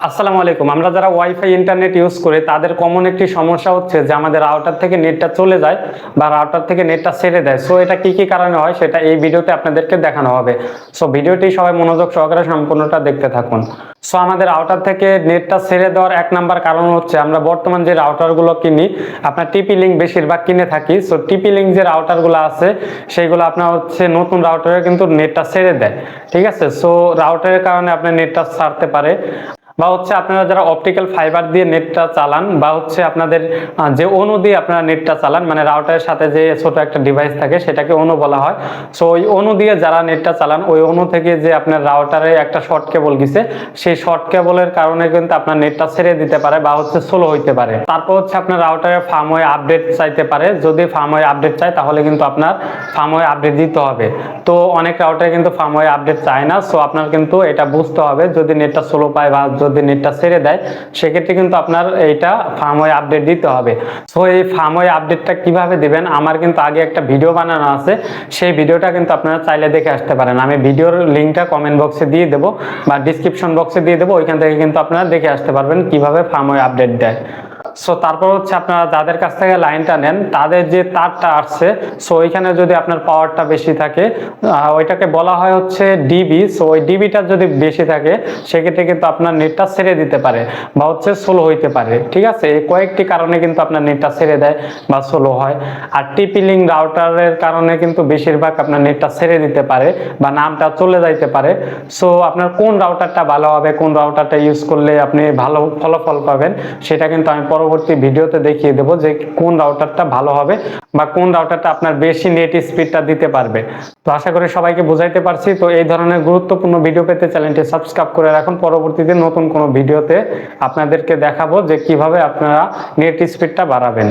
আসসালামু আলাইকুম। আমরা যারা ওয়াইফাই ইন্টারনেট ইউজ করি, তাদের কমন একটি সমস্যা হচ্ছে যে আমাদের রাউটার থেকে নেটটা চলে যায় বা রাউটার থেকে নেটটা ছেড়ে দেয়। সো এটা কি কি কারণে হয় সেটা এই ভিডিওতে আপনাদেরকে দেখানো হবে। সো ভিডিওটি সবাই মনোযোগ সহকারে সম্পূর্ণটা দেখতে থাকুন। সো আমাদের রাউটার থেকে নেটটা ছেড়ে দেওয়ার এক নাম্বার কারণ হচ্ছে আমরা বর্তমান যে রাউটারগুলো কিনি, আপনার টিপি লিঙ্ক বেশিরভাগ কিনে থাকি। সো টিপি লিঙ্ক যে রাউটারগুলো আছে সেইগুলো আপনার হচ্ছে নতুন রাউটারে কিন্তু নেটটা ছেড়ে দেয়। ঠিক আছে? সো রাউটারের কারণে আপনার নেটটা ছাড়তে পারে। বা হচ্ছে আপনারা যারা অপটিক্যাল ফাইবার দিয়ে নেটটা চালান বা হচ্ছে আপনাদের যে অনু দিয়ে আপনারা নেটটা চালান মানে রাউটারের সাথে যে ছোট একটা ডিভাইস থাকে, সেটাকে অনু বলা হয়। সো ওই অনু দিয়ে যারা নেটটা চালান, ওই অনু থেকে যে আপনার রাউটারে একটা শর্ট কেবল গেছে, সেই শর্ট কেবলের কারণে কিন্তু আপনার নেটটা ছেড়ে দিতে পারে বা হচ্ছে স্লো হইতে পারে। তারপর হচ্ছে আপনার রাউটারে ফার্মওয়ে আপডেট চাইতে পারে। যদি ফার্মওয়ে আপডেট চায়, তাহলে কিন্তু আপনার ফার্মওয়ে আপডেট দিতে হবে। তো অনেক রাউটারে কিন্তু ফার্মওয়ে আপডেট চায় না। সো আপনার কিন্তু এটা বুঝতে হবে, যদি নেটটা স্লো পায় বা যদি নেটটা ছেড়ে দেয়, সেক্ষেত্রে কিন্তু আপনার এইটা ফার্মওয়ে আপডেট দিতে হবে। সো এই ফার্মওয়ে আপডেটটা কীভাবে দিবেন? আমার কিন্তু আগে একটা ভিডিও বানানো আছে। সেই ভিডিওটা কিন্তু আপনারা চাইলে দেখে আসতে পারেন। আমি ভিডিওর লিঙ্কটা কমেন্ট বক্সে দিয়ে দেবো বা ডিসক্রিপশন বক্সে দিয়ে দেবো। ওইখান থেকে কিন্তু আপনারা দেখে আসতে পারবেন কীভাবে ফার্মওয়ে আপডেট দেয়। সো তারপর হচ্ছে আপনারা যাদের কাছ থেকে লাইনটা নেন, তাদের যে তারটা আসছে সো ওইখানে যদি আপনার পাওয়ারটা বেশি থাকে ওইটাকে বলা হয় হচ্ছে ডিবি সো ওই ডিবিটা যদি বেশি থাকে, সেক্ষেত্রে কিন্তু আপনার নেটটা ছেড়ে দিতে পারে বা হচ্ছে স্লো হইতে পারে, ঠিক আছে? এই কয়েকটি কারণে কিন্তু আপনার নেটটা ছেড়ে দেয় বা স্লো হয়। আর টিপি লিঙ্ক রাউটারের কারণে কিন্তু বেশিরভাগ আপনার নেটটা ছেড়ে দিতে পারে বা নামটা চলে যাইতে পারে। সো আপনার কোন রাউটারটা ভালো হবে, কোন রাউটারটা ইউজ করলে আপনি ভালো ফলাফল পাবেন, সেটা কিন্তু আমি পরবর্তী ভিডিওতে দেখিয়ে দেবো যে কোন রাউটারটা ভালো হবে বা কোন রাউটারটা আপনার বেশি নেট স্পিডটা দিতে পারবে। তো আশা করি সবাইকে বোঝাইতে পারছি। তো এই ধরনের গুরুত্বপূর্ণ ভিডিও পেতে চ্যানেলটি সাবস্ক্রাইব করে রাখুন। পরবর্তীতে নতুন কোনো ভিডিওতে আপনাদেরকে দেখাবো যে কীভাবে আপনারা নেট স্পিডটা বাড়াবেন।